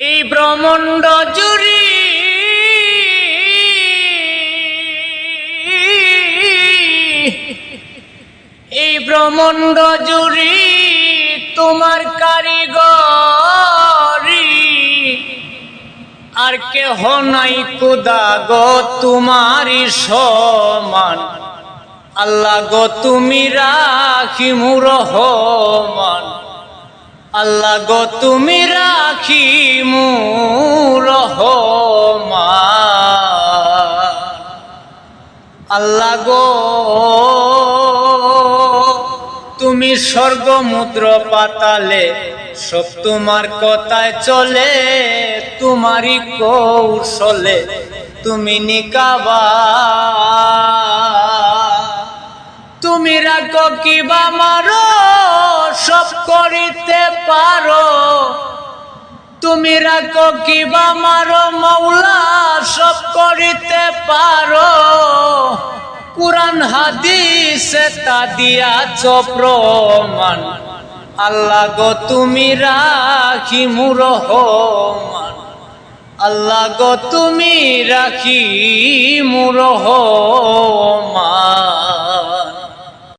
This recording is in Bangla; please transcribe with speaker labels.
Speaker 1: এই ব্রহ্মণ্ড জুড়ি। এই ব্রহ্মণ্ড জুড়ি তোমার কারিগরি। আর কেহ নাই কুদা গো তোমারই সমান। আল্লাহ গো তুমি রাখি মুরহমান আল্লাহ গো, তুমি রাখি মুরহমান আল্লাহ গো, তুমি স্বর্গমুদ্র পাতালে, সব তোমার কথায় চলে, তোমারই কৌশলে তুমি নিকাবা। তুমি রাখো কিবা মারো, সব করিতে পারো। তুমি রাখো কিবা মারো মৌলা সব করিতে পারো। কুরআন, হাদিসে তা দিয়াছ প্রমাণ। আল্লাহ গো, তুমি রাখি মুরহমান আল্লাহ গো, তুমি রাখি মুরহমান